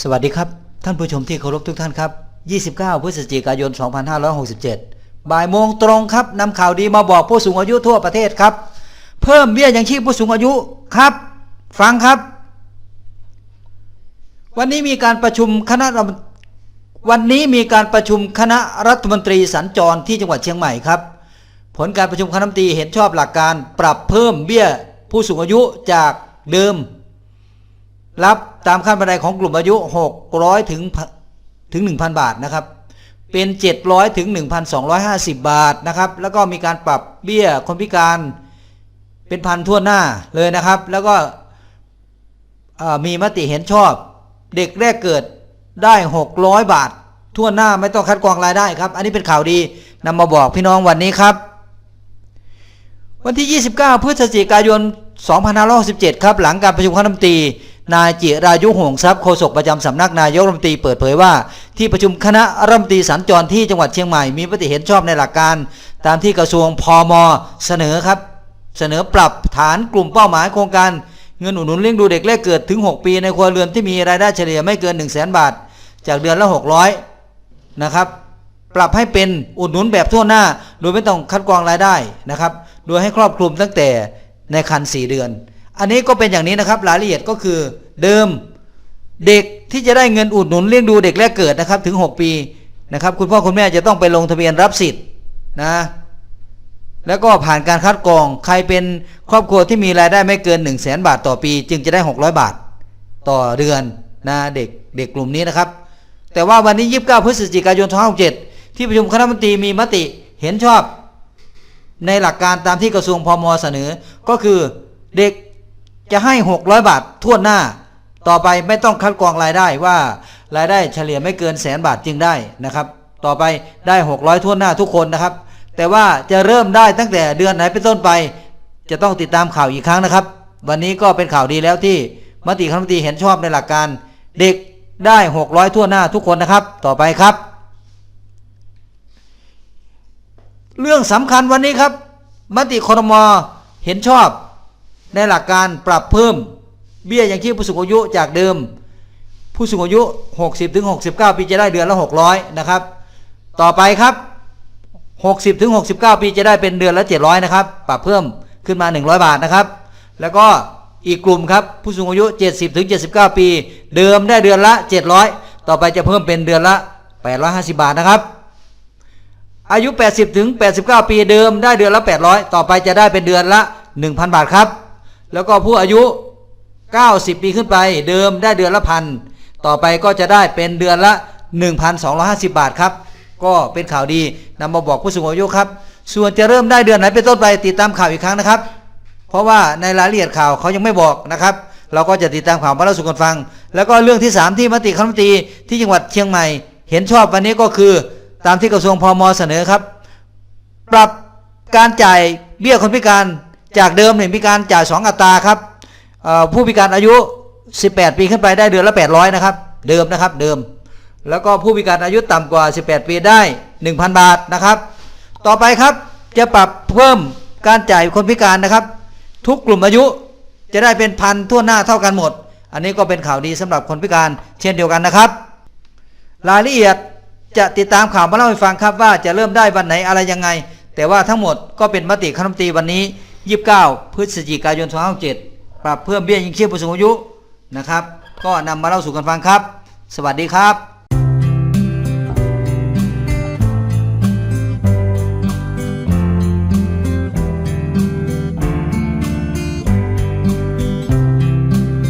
สวัสดีครับ ท่านผู้ชมที่เคารพทุกท่านครับ 29 พฤศจิกายน 2567 บ่ายโมงตรงครับนำข่าวดีมาบอกผู้สูงอายุทั่วประเทศครับ เพิ่มเบี้ยยังชีพผู้สูงอายุครับ ฟังครับ วันนี้มีการประชุมคณะรัฐวันนี้มีการประชุมคณะรัฐมนตรีสัญจรที่จังหวัดเชียงใหม่ครับ ผลการประชุมคณะรัฐมนตรีเห็นชอบหลักการปรับเพิ่มเบี้ยผู้สูงอายุจากเดิม รับ ตามขั้นบันไดของกลุ่มอายุ 600ถึงถึง 1,000 บาทนะครับ เป็น 700ถึง1,250 บาทนะครับ แล้วก็มีการปรับเบี้ยคนพิการเป็นพันทั่วหน้าเลยนะครับ แล้วก็มีมติเห็นชอบ เด็กแรกเกิดได้ 600 บาท ทั่วหน้าไม่ต้องคัดกรองรายได้ครับ อันนี้เป็นข่าวดีนำมาบอกพี่น้องวันนี้ครับ วันที่ 29 พฤศจิกายน 2567 ครับ หลังการประชุมคณะรัฐมนตรี นายจิรายุห่วงทรัพย์โฆษกประจำสำนักนายกรัฐมนตรีเปิดเผยว่า ที่ประชุมคณะรัฐมนตรีสัญจรที่จังหวัดเชียงใหม่มีมติเห็นชอบในหลักการ ตามที่กระทรวงพมเสนอครับ เสนอปรับฐานกลุ่มเป้าหมายโครงการเงินอุดหนุนเลี้ยงดูเด็กแรกเกิดถึง 6 ปีในครัวเรือนที่มีรายได้เฉลี่ยไม่เกิน 1 0 0 0 0แบาท จากเดือนละ 600 นะครับ ปรับให้เป็นอุดหนุนแบบทั่วหน้า โดยไม่ต้องคัดกรองรายได้นะครับ โดยให้ครอบคลุมตั้งแต่ในคัน 4 เดือน อันนี้ก็เป็นอย่างนี้นะครับรายละเอียดก็คือเดิมเด็กที่จะได้เงินอุดหนุนเลี้ยงดูเด็กแรกเกิดนะครับถึง 6 ปีนะครับคุณพ่อคุณแม่จะต้องไปลงทะเบียนรับสิทธิ์นะแล้วก็ผ่านการคัดกรองใครเป็นครอบครัวที่มีรายได้ไม่เกิน 1 0 0 0 0แบาทต่อปี จึงจะได้ 600 บาทต่อเดือนนะเด็กเด็กกลุ่มนี้นะครับ แต่ว่าวันนี้ 29 พฤศจิกายน2567ที่ประชุมคณะมนตรีมีมติเห็นชอบ ในหลักการตามที่กระทรวงพมเสนอ ก็คือเด็ก จะให้ 600 บาททั่วหน้า ต่อไปไม่ต้องคัดกรองรายได้ว่ารายได้เฉลี่ยไม่เกินแสนบาทจึงได้นะครับ ต่อไปได้ 600ทั่วหน้าทุกคนนะครับ แต่ว่าจะเริ่มได้ตั้งแต่เดือนไหนเป็นต้นไป จะต้องติดตามข่าวอีกครั้งนะครับ วันนี้ก็เป็นข่าวดีแล้วที่มติคณะมนตรีเห็นชอบในหลักการ เด็กได้ 600ทั่วหน้าทุกคนนะครับ ต่อไปครับ เรื่องสำคัญวันนี้ครับ มติครมเห็นชอบ ในหลักการปรับเพิ่มเบี้ยยังชีพผู้สูงอายุจากเดิม ผู้สูงอายุ 60ถึง69 ปีจะได้เดือนละ 600 นะครับ ต่อไปครับ 60ถึง69 ปีจะได้เป็นเดือนละ 700 นะครับ ปรับเพิ่มขึ้นมา 100 บาทนะครับ แล้วก็อีกกลุ่มครับผู้สูงอายุ 70ถึง79 ปี เดิมได้เดือนละ 700 ต่อไปจะเพิ่มเป็นเดือนละ 850 บาทนะครับ อายุ 80ถึง89 ปีเดิมได้เดือนละ 800 ต่อไปจะได้เป็นเดือนละ 1,000 บาทครับ แล้วก็ผู้อายุ 90 ปีขึ้นไป เดิมได้เดือนละพันต่อไปก็จะได้เป็นเดือนละ 1,250 บาทครับ ก็เป็นข่าวดีนำมาบอกผู้สูงอายุครับ ส่วนจะเริ่มได้เดือนไหนเป็นต้นไปติดตามข่าวอีกครั้งนะครับ เพราะว่าในรายละเอียดข่าวเขายังไม่บอกนะครับเราก็จะติดตามข่าวมาเล่าสู่กันฟัง แล้วก็เรื่องที่ 3 ที่มติคณะมนตรีที่จังหวัดเชียงใหม่ เห็นชอบวันนี้ก็คือตามที่กระทรวงพมเสนอครับ ปรับการจ่ายเบี้ยคนพิการ จากเดิมเนี่ยมีการจ่าย2อัตราครับผู้พิการอายุ 18 ปีขึ้นไปได้เดือนละ 800 นะครับ เดิมนะครับเดิม แล้วก็ผู้พิการอายุต่ำกว่า 18 ปีได้ 1,000 บาทนะครับ ต่อไปครับจะปรับเพิ่มการจ่ายคนพิการนะครับ ทุกกลุ่มอายุจะได้เป็นพันทั่วหน้าเท่ากันหมด อันนี้ก็เป็นข่าวดีสำหรับคนพิการเช่นเดียวกันนะครับ รายละเอียดจะติดตามข่าวมาเล่าให้ฟังครับว่าจะเริ่มได้วันไหนอะไรยังไง แต่ว่าทั้งหมดก็เป็นมติคณะรัฐมนตรีวันนี้ 29 พฤศจิกายน2567ปรับเพิ่มเบี้ยยังชีพผู้สูงอายุนะครับ ก็นำมาเล่าสู่กันฟังครับ สวัสดีครับ